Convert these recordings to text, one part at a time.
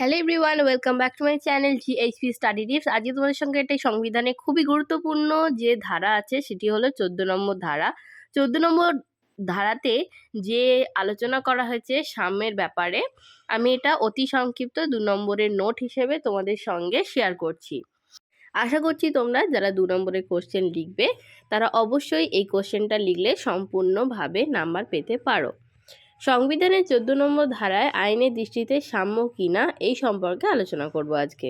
Hello everyone welcome back to my channel GHP study tips আজকে তোমাদের সঙ্গে একটি সংবিধানে খুবই গুরুত্বপূর্ণ যে ধারা আছে, সেটি হলো চোদ্দ নম্বর ধারা। চোদ্দ নম্বর ধারাতে যে আলোচনা করা হয়েছে সাম্যের ব্যাপারে, আমি এটা অতি সংক্ষিপ্ত দু নম্বরের নোট হিসেবে তোমাদের সঙ্গে শেয়ার করছি। আশা করছি তোমরা যারা দু নম্বরের কোশ্চেন লিখবে, তারা অবশ্যই এই কোশ্চেনটা লিখলে সম্পূর্ণভাবে নাম্বার পেতে পারো। সংবিধানের চোদ্দ নম্বর ধারায় আইনের দৃষ্টিতে সাম্য কিনা এই সম্পর্কে আলোচনা করব আজকে।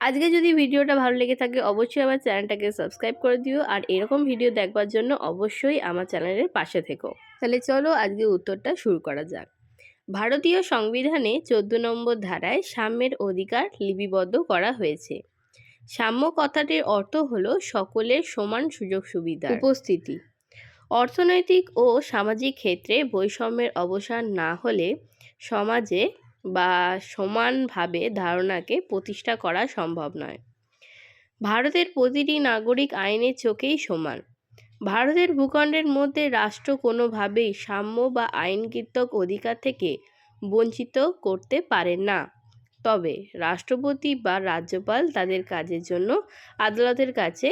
আজকে যদি ভিডিওটা ভালো লেগে থাকে, অবশ্যই আমার চ্যানেলটাকে সাবস্ক্রাইব করে দিও। আর এরকম ভিডিও দেখবার জন্য অবশ্যই আমার চ্যানেলের পাশে থেকো। তাহলে চলো আজকে উত্তরটা শুরু করা যাক। ভারতীয় সংবিধানে চোদ্দ নম্বর ধারায় সাম্যের অধিকার লিপিবদ্ধ করা হয়েছে। সাম্য কথাটির অর্থ হলো সকলের সমান সুযোগ সুবিধা। উপস্থিতি। অর্থনৈতিক ও সামাজিক ক্ষেত্রে বৈষম্যের অবসান না হলে সমাজে বা সমানভাবে ধারণাকে প্রতিষ্ঠা করা সম্ভব নয়। ভারতের প্রতিটি নাগরিক আইনের চোখেই সমান। ভারতের ভূখণ্ডের মধ্যে রাষ্ট্র কোনোভাবেই সাম্য বা আইনকৃতক অধিকার থেকে বঞ্চিত করতে পারে না। তবে রাষ্ট্রপতি বা রাজ্যপাল তাদের কাজের জন্য আদালতের কাছে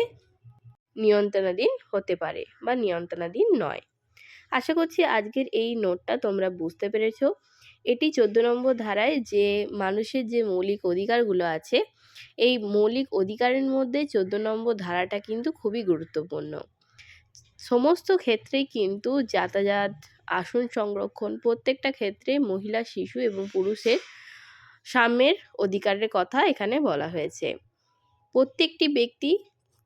নিয়ন্ত্রণাধীন হতে পারে বা নিয়ন্ত্রণাধীন নয়। আশা করছি আজকের এই নোটটা তোমরা বুঝতে পেরেছ। এটি চোদ্দ নম্বর ধারায় যে মানুষের যে মৌলিক অধিকারগুলো আছে, এই মৌলিক অধিকারের মধ্যে চোদ্দ নম্বর ধারাটা কিন্তু খুবই গুরুত্বপূর্ণ। সমস্ত ক্ষেত্রেই কিন্তু যাতায়াত, আসন সংরক্ষণ প্রত্যেকটা ক্ষেত্রে মহিলা, শিশু এবং পুরুষের সাম্যের অধিকারের কথা এখানে বলা হয়েছে। প্রত্যেকটি ব্যক্তি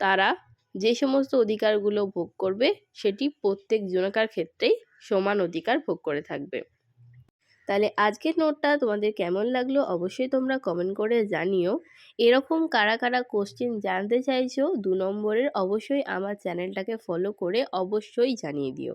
তারা যে সমস্ত অধিকারগুলো ভোগ করবে, সেটি প্রত্যেক জনকার ক্ষেত্রেই সমান অধিকার ভোগ করে থাকবে। তাহলে আজকের নোটটা তোমাদের কেমন লাগল অবশ্যই তোমরা কমেন্ট করে জানিও। এরকম কারা কারা কোশ্চেন জানতে চাইছো, দু নম্বরের অবশ্যই আমার চ্যানেলটাকে ফলো করে অবশ্যই জানিয়ে দিও।